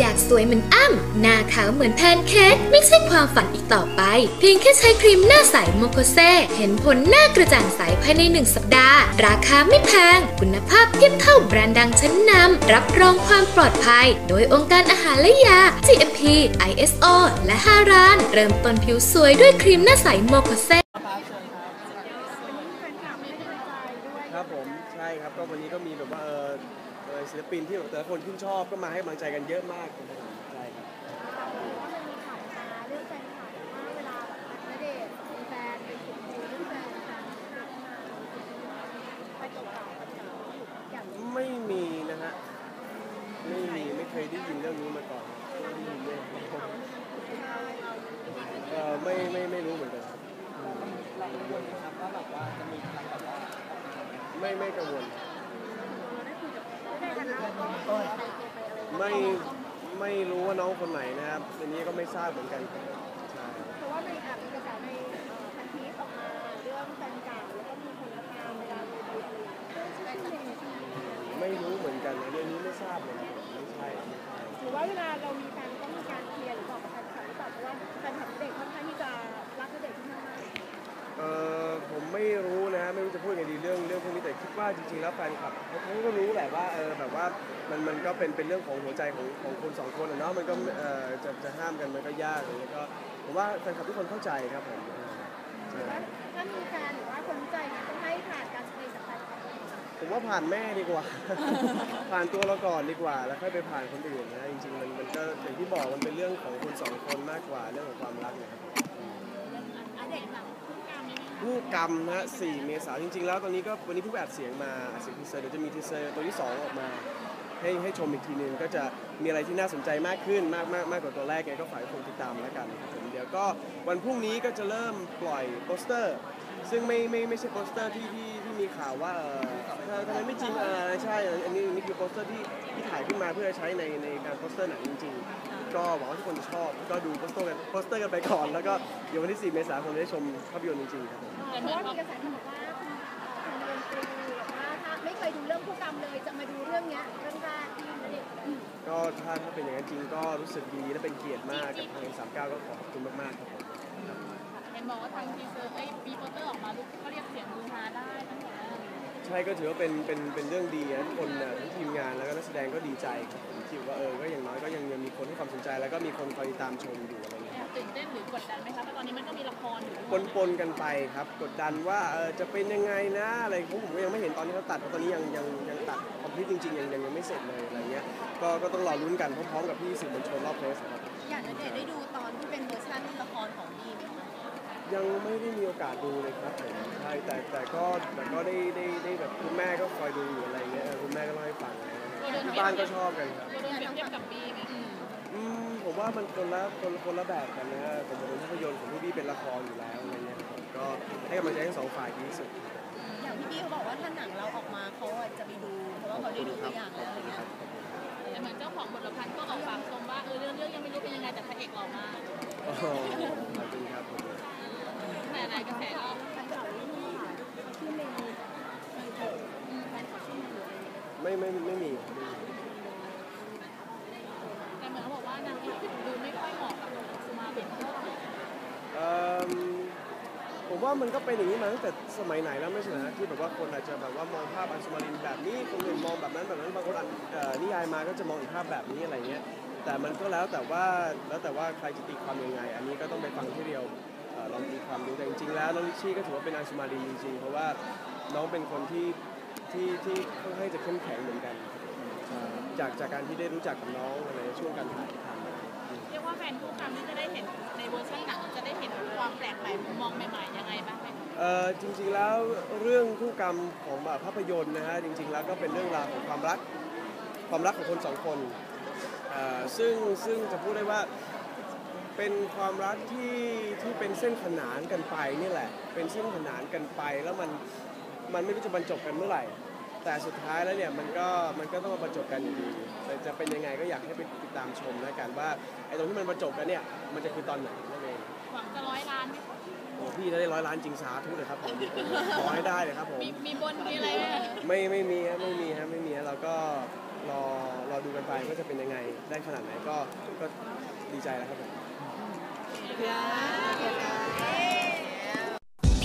อยากสวยเหมือนอ้ำ หน้าขาวเหมือนแพนเค้กไม่ใช่ความฝันอีกต่อไป เพียงแค่ใช้ครีมหน้าใสโมโคเซเห็นผลหน้ากระจ่างใสภายในหนึ่งสัปดาห์ ราคาไม่แพง คุณภาพเทียบเท่าแบรนด์ดังชั้นนำ รับรองความปลอดภัย โดยองค์การอาหารและยา GMP ISO และ 5 ร้าน เริ่มต้นผิวสวยด้วยครีมหน้าใสโมโคเซครับผมใช่ครับก็วันนี้ก็มีแบบว่า เออเอ่อศิลปินที่แบบแต่ละคนชื่นชอบก็มาให้กำลังใจกันเยอะมากครับผมใช่ครับไม่มีนะฮะไม่มีไม่เคยได้ยินเรื่องนี้มาก่อนไม่ได้ยินเรื่องนี้เออไม่ไม่ไม่รู้เหมือนกันครับไม่ไม่กังวล ได้กันแล้วก็ไปเค ไปอะไรไม่ไม่รู้ว่าน้องคนไหนนะครับอันนี้ก็ไม่ทราบเหมือนกันใช่เพราะว่าในอะมีกระแสในพันทิปออกมาเรื่องแฟนเก่าแล้วก็มีคนละตามเวลาดูอะไรอย่างเงี้ยชื่อเมย์ไม่รู้เหมือนกันนะเรื่องนี้ไม่ทราบเลย ยังไงดีเรื่องเรื่องพวกนี้แต่คิดว่าจริงๆแล้วแฟนคลับเขาก็รู้แหละว่าเออแบบว่ามันมันก็เป็นเป็นเรื่องของหัวใจของของคนสองคนอะเนาะมันก็เออจะจะห้ามกันมันก็ยากเลยแล้วก็ผมว่าแฟนคลับทุกคนเข้าใจครับผมใช่ถ้ามีแฟนหรือว่าคนใจเนี่ยต้องให้ผ่านการสกรีนจากแฟนคลับผมว่าผ่านแม่ดีกว่า ผ่านตัวเราก่อนดีกว่า แล้วค่อยไปผ่านคนอื่นนะจริงๆมันมันก็อย่างที่บอกมันเป็นเรื่องของคนสองคนมากกว่าเรื่องของความรักนะครับ ผู้กรรมนะฮะ4เมษายนจริงๆ แล้วตอนนี้ก็วันนี้เพิ่งอัดเสียงมาอัดเสียงทีเซอร์เดี๋ยวจะมีทีเซอร์ตัวที่ 2 ออกมา ให้ให้ชมอีกทีนึงก็จะมีอะไรที่น่าสนใจมากขึ้นมากมากมากกว่าตัวแรกไงก็ฝากคนติดตามแล้วกันครับผมเดี๋ยวก็วันพรุ่งนี้ก็จะเริ่มปล่อยโปสเตอร์ ซึ่งไม่ไม่ไม่ใช่โปสเตอร์ที่ที่ที่มีข่าวว่าเออทำไมไม่จริงเออใช่อันนี้อันนี้คือโปสเตอร์ที่ที่ถ่ายขึ้นมาเพื่อใช้ในในการโปสเตอร์หนังจริงๆ ก็หวังว่าทุกคนจะชอบก็ดูโปสเตอร์กันโปสเตอร์กันไปก่อนแล้วก็เดี๋ยววันที่ 4 เมษายนคงได้ชมภาพยนตร์จริงๆครับผม เพราะว่ามีกระแสที่บอกว่า ก็ถ้าถ้าเป็นอย่างนั้นจริงก็รู้สึกดีและเป็นเกียรติมากกับทางสามเก้าก็ขอขอบคุณมากๆครับผมเห็นบอกว่าทางทีเซอร์เอ้ยมีโปสเตอร์ออกมาลูกก็เรียกเสียงฮือฮาได้ทั้งหมดเลยใช่ก็ถือว่าเป็นเป็นเป็นเรื่องดีนะทุกคนน่ะทั้งทีมงานแล้วก็นักแสดงก็ดีใจครับผมคิดว่าเออก็อย่างน้อยก็ยังยังมีคนให้ความสนใจแล้วก็มีคนคอยติดตามชมอยู่อะไรเงี้ยแอบตื่นเต้น ปนปนๆกันไปครับ กดดันว่าเออจะเป็นยังไงนะอะไรผมผมก็ยังไม่เห็นตอนที่เขาตัดเพราะตอนนี้ยังยังยังตัดคอมพิวจริงๆยังยังยังไม่เสร็จเลยอะไรเงี้ยก็ก็ต้องรอลุ้นกันพร้อมๆกับพี่สื่อมวลชนรอบเพลสครับอยากณเดชน์ได้ดูตอนที่เป็นเวอร์ชันละครของดีไหมคะยังไม่ได้มีโอกาสดูเลยครับผมใช่แต่แต่ก็แต่ก็ได้ได้ได้แบบคุณแม่ก็คอยดูอยู่อะไรเงี้ยเออคุณแม่ก็เล่าให้ฟังอะไรเงี้ยที่บ้านก็ชอบกันครับตัวโดนเปรียบเทียบกับบีไหมอืมผมว่ามันคนละคนคนละแบบกันนะฮะผมเป็นภาพยนตร์ของพี่บี้เป็นละครอยู่แล้ว ให้กำลังใจทั้งสองฝ่ายดีที่สุด อย่างพี่บี้เขาบอกว่าถ้าหนังเราออกมาเขาอะจะไปดู เพราะว่าเขาได้ดูตัวอย่างแล้วอะไรเงี้ยแต่เหมือนเจ้าของบทละครก็ออกปากชมว่าเออเรื่องเรื่องยังไม่รู้เป็นยังไงแต่พระเอกหล่อมากอ๋อขอบคุณครับผมแต่ในกระแสก็แฟนคลับที่นี่ค่ะที่เมย์แฟนคลับที่เมย์ไม่ไม่ไม่มีครับไม่มี แต่เหมือนเขาบอกว่านางเอกดูไม่ค่อยเหมาะกับสุมาเป็นเท่าไหร่ เอิ่ม ผมว่ามันก็เป็นอย่างนี้มาตั้งแต่สมัยไหนแล้วไม่ใช่เหรอฮะที่แบบว่าคนอาจจะแบบว่ามองภาพอัญชุมารินแบบนี้คนอื่นมองแบบนั้นแบบนั้นบางคนอ่านเอ่อนิยายมาก็จะมองอีกภาพแบบนี้อะไรเงี้ยแต่มันก็แล้วแต่ว่าแล้วแต่ว่าใครจะตีความยังไง อันนี้ก็ต้องไปฟังที่เดียวเอ่อลองตีความดูแต่จริงๆแล้วน้องลิชชี่ก็ถือว่าเป็นอัญชุมารินจริงๆเพราะว่าน้องเป็นคนที่ที่ที่ค่อนข้างจะเข้มแข็งเหมือนกันใช่จากจากการที่ได้รู้จักกับน้องอะไรช่วงการถ่ายทำอะไรเงี้ ยกว่าแฟนคู่กรรมนี่จะได้เห็นในเวอร์ชันหนังจะได้เห็นความแปลกใหม่มุมมองใหม่ๆยังไงบ้างไหมเอ่อจริงๆแล้วเรื่องคู่กรรมของแบบภาพยนตร์นะฮะจริง ๆ แล้วก็เป็นเรื่องราวของความรักความรักของคนสองคนเอ่อซึ่งซึ่งจะพูดได้ว่าเป็นความรักที่ที่เป็นเส้นขนานกันไปนี่แหละ เป็นเส้นขนานกันไปแล้วมันมันไม่รู้จะบรรจบกันเมื่อไหร่ แต่สุดท้ายแล้วเนี่ยมันก็มันก็ต้องมาบรรจบกันอยู่ดีแต่จะเป็นยังไงก็อยากให้ไปติดตามชมนะกันว่าไอ้ตรงที่มันบรรจบกันเนี่ยมันจะคือตอนไหนนั่นเองหวังจะร้อยล้านไหมคะโอ้พี่ถ้าได้ร้อยล้านจริงสาธุเลยครับผมขอให้ได้เลยครับผมมีมีบนมีอะไรไหมคะไม่ไม่มีฮะไม่มีฮะไม่มีฮะเราก็รอรรอดูกันไปก็จะเป็นยังไงได้ขนาดไหนก็ก็ดีใจแล้วครับผมเ